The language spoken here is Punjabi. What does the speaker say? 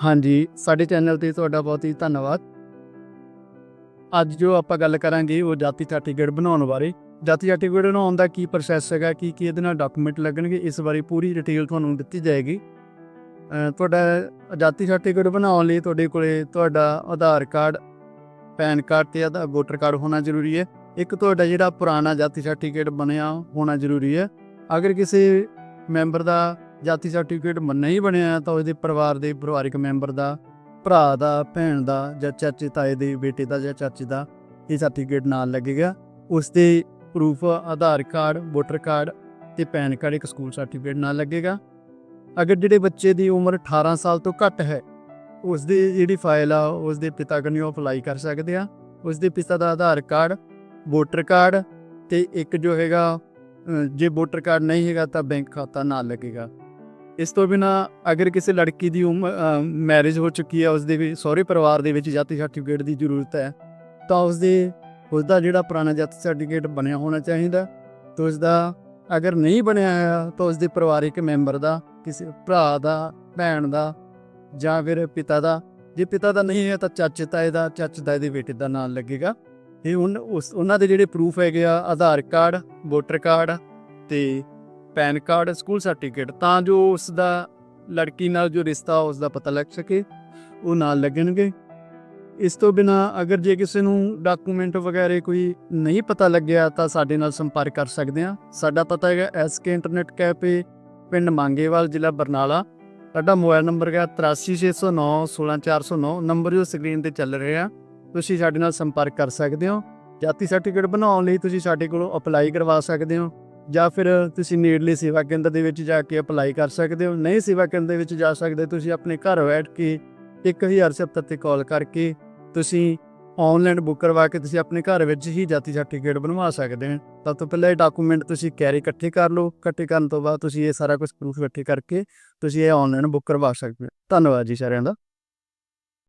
ਹਾਂਜੀ, ਸਾਡੇ ਚੈਨਲ ਤੇ ਤੁਹਾਡਾ ਬਹੁਤ ਹੀ ਧੰਨਵਾਦ। ਅੱਜ ਜੋ ਆਪਾਂ ਗੱਲ ਕਰਾਂਗੇ, ਉਹ ਜਾਤੀ ਸਰਟੀਫਿਕੇਟ ਬਣਾਉਣ ਬਾਰੇ। ਜਾਤੀ ਸਰਟੀਫਿਕੇਟ ਬਣਾਉਣ ਦਾ ਕੀ ਪ੍ਰੋਸੈਸ ਹੈਗਾ, ਕੀ ਕੀ ਇਹਦੇ ਨਾਲ ਡਾਕੂਮੈਂਟ ਲੱਗਣਗੇ, ਇਸ ਬਾਰੇ ਪੂਰੀ ਡਿਟੇਲ ਤੁਹਾਨੂੰ ਦਿੱਤੀ ਜਾਏਗੀ। ਤੁਹਾਡਾ ਜਾਤੀ ਸਰਟੀਫਿਕੇਟ ਬਣਾਉਣ ਲਈ ਤੁਹਾਡੇ ਕੋਲੇ ਤੁਹਾਡਾ ਆਧਾਰ ਕਾਰਡ, ਪੈਨ ਕਾਰਡ ਤੇ ਆਧਾਰ ਵੋਟਰ ਕਾਰਡ ਹੋਣਾ ਜ਼ਰੂਰੀ ਹੈ। ਇੱਕ ਤੁਹਾਡਾ ਜਿਹੜਾ ਪੁਰਾਣਾ ਜਾਤੀ ਸਰਟੀਫਿਕੇਟ ਬਣਿਆ ਹੋਣਾ ਜ਼ਰੂਰੀ ਹੈ। ਅਗਰ ਕਿਸੇ ਮੈਂਬਰ ਦਾ ਜਾਤੀ ਸਰਟੀਫਿਕੇਟ ਨਹੀਂ ਬਣਿਆ ਤਾਂ ਉਹਦੇ ਪਰਿਵਾਰ ਦੇ ਪਰਿਵਾਰਿਕ ਮੈਂਬਰ ਦਾ, ਭਰਾ ਦਾ, ਭੈਣ ਦਾ ਜਾਂ ਚਾਚੇ ਤਾਏ ਦੇ ਬੇਟੇ ਦਾ ਜਾਂ ਚਾਚੇ ਦਾ ਇਹ ਸਰਟੀਫਿਕੇਟ ਨਾਲ ਲੱਗੇਗਾ। ਉਸ ਦੇ proof Aadhaar card, voter card ਤੇ ਪੈਨ ਕਾਰਡ ਇੱਕ ਸਕੂਲ ਸਰਟੀਫਿਕੇਟ ਨਾਲ ਲੱਗੇਗਾ। ਅਗਰ ਜਿਹੜੇ ਬੱਚੇ ਦੀ ਉਮਰ 18 ਸਾਲ ਤੋਂ ਘੱਟ ਹੈ, ਉਸ ਦੀ ਜਿਹੜੀ ਫਾਈਲ ਆ, ਉਸ ਦੇ ਪਿਤਾ ਉਹ ਅਪਲਾਈ ਕਰ ਸਕਦੇ ਆ। ਉਸ ਦੇ ਪਿਤਾ ਦਾ ਆਧਾਰ ਕਾਰਡ, ਵੋਟਰ ਕਾਰਡ ਤੇ ਇੱਕ ਜੋ ਹੈਗਾ ਜੇ ਵੋਟਰ ਕਾਰਡ ਨਹੀਂ ਹੈਗਾ ਤਾਂ ਬੈਂਕ ਖਾਤਾ ਨਾਲ ਲੱਗੇਗਾ। ਇਸ ਤੋਂ ਬਿਨਾ ਅਗਰ ਕਿਸੇ ਲੜਕੀ ਦੀ ਉਮਰ ਮੈਰਿਜ ਹੋ ਚੁੱਕੀ ਹੈ ਉਸ ਦੇ ਵੀ ਸਹੁਰੇ ਪਰਿਵਾਰ ਦੇ ਵਿੱਚ ਜਾਤੀ ਸਰਟੀਫਿਕੇਟ ਦੀ ਜ਼ਰੂਰਤ ਹੈ, ਤਾਂ ਉਸ ਦੇ ਉਸ ਦਾ ਜਿਹੜਾ ਪੁਰਾਣਾ ਜਾਤੀ ਸਰਟੀਫਿਕੇਟ ਬਣਿਆ ਹੋਣਾ ਚਾਹੀਦਾ, ਤੇ ਉਸ ਦਾ ਅਗਰ ਨਹੀਂ ਬਣਿਆ ਹੋਇਆ, ਤਾਂ ਉਸ ਦੇ ਪਰਿਵਾਰਿਕ ਮੈਂਬਰ ਦਾ, ਕਿਸੇ ਭਰਾ ਦਾ, ਭੈਣ ਦਾ ਜਾਂ ਫਿਰ ਪਿਤਾ ਦਾ, ਜੇ ਪਿਤਾ ਦਾ ਨਹੀਂ ਹੈ, ਤਾਂ ਚਾਚੇ ਤਾਏ ਦਾ, ਚਾਚੇ ਤਾਏ ਦੇ ਬੇਟੇ ਦਾ ਨਾਮ ਲੱਗੇਗਾ। ਇਹ ਉਨ ਉਸ, ਉਹਨਾਂ ਦੇ ਜਿਹੜੇ ਪ੍ਰੂਫ ਹੈਗੇ ਆ, ਆਧਾਰ ਕਾਰਡ ਵੋਟਰ ਕਾਰਡ ਤੇ ਪੈਨ ਕਾਰਡ, ਸਕੂਲ ਸਰਟੀਫਿਕੇਟ, ਤਾਂ ਜੋ ਉਸ ਦਾ ਲੜਕੀ ਨਾਲ ਜੋ ਰਿਸ਼ਤਾ ਉਸ ਦਾ ਪਤਾ ਲੱਗ ਸਕੇ, ਉਹ ਨਾਲ ਲੱਗਣਗੇ। ਇਸ ਤੋਂ ਬਿਨਾ ਅਗਰ ਜੇ ਕਿਸੇ ਨੂੰ ਡਾਕੂਮੈਂਟ ਵਗੈਰਾ ਕੋਈ ਨਹੀਂ ਪਤਾ ਲੱਗਿਆ, ਤਾਂ ਸਾਡੇ ਨਾਲ ਸੰਪਰਕ ਕਰ ਸਕਦੇ ਆ ਸਾਡਾ ਪਤਾ ਹੈਗਾ ਐਸਕੇ ਇੰਟਰਨੈਟ ਕੈਫੇ, ਪਿੰਡ ਮੰਗੇਵਾਲ, ਜ਼ਿਲ੍ਹਾ ਬਰਨਾਲਾ। ਸਾਡਾ ਮੋਬਾਈਲ ਨੰਬਰ ਹੈ 83609 16409 ਨੰਬਰ ਜੋ ਸਕਰੀਨ ਤੇ ਚੱਲ ਰਿਹਾ, ਤੁਸੀਂ ਸਾਡੇ ਨਾਲ ਸੰਪਰਕ ਕਰ ਸਕਦੇ ਹੋ। ਜਾਤੀ ਸਰਟੀਫਿਕੇਟ ਬਣਾਉਣ ਲਈ ਤੁਸੀਂ ਸਾਡੇ ਕੋਲੋਂ ਅਪਲਾਈ ਕਰਵਾ ਸਕਦੇ ਹੋ। ਜਾਂ ਫਿਰ ਤੁਸੀਂ ਨੇੜਲੇ ਸੇਵਾ ਕੇਂਦਰ ਦੇ ਵਿੱਚ ਜਾ ਕੇ ਅਪਲਾਈ ਕਰ ਸਕਦੇ ਹੋ, ਨਹੀਂ ਸੇਵਾ ਕੇਂਦਰ ਦੇ ਵਿੱਚ ਜਾ ਸਕਦੇ, ਤੁਸੀਂ ਆਪਣੇ ਘਰ ਬੈਠ ਕੇ 1077 ਤੇ ਕਾਲ ਕਰਕੇ ਤੁਸੀਂ ਆਨਲਾਈਨ ਬੁੱਕ ਕਰਵਾ ਕੇ ਤੁਸੀਂ ਆਪਣੇ ਘਰ ਵਿੱਚ ਹੀ ਜਾਤੀ ਸਰਟੀਫਿਕੇਟ ਬਣਵਾ ਸਕਦੇ ਹੋ। ਸਭ ਤੋਂ ਪਹਿਲਾਂ ਇਹ ਡਾਕੂਮੈਂਟ ਤੁਸੀਂ ਕੈਰੀ ਇਕੱਠੇ ਕਰ ਲਓ, ਇਕੱਠੇ ਕਰਨ ਤੋਂ ਬਾਅਦ ਤੁਸੀਂ ਇਹ ਸਾਰਾ ਕੁਝ ਪ੍ਰੂਫ ਇਕੱਠੇ ਕਰਕੇ ਤੁਸੀਂ ਇਹ ਆਨਲਾਈਨ ਬੁੱਕ ਕਰਵਾ ਸਕਦੇ ਹੋ। ਧੰਨਵਾਦ ਜੀ ਸਾਰਿਆਂ ਦਾ।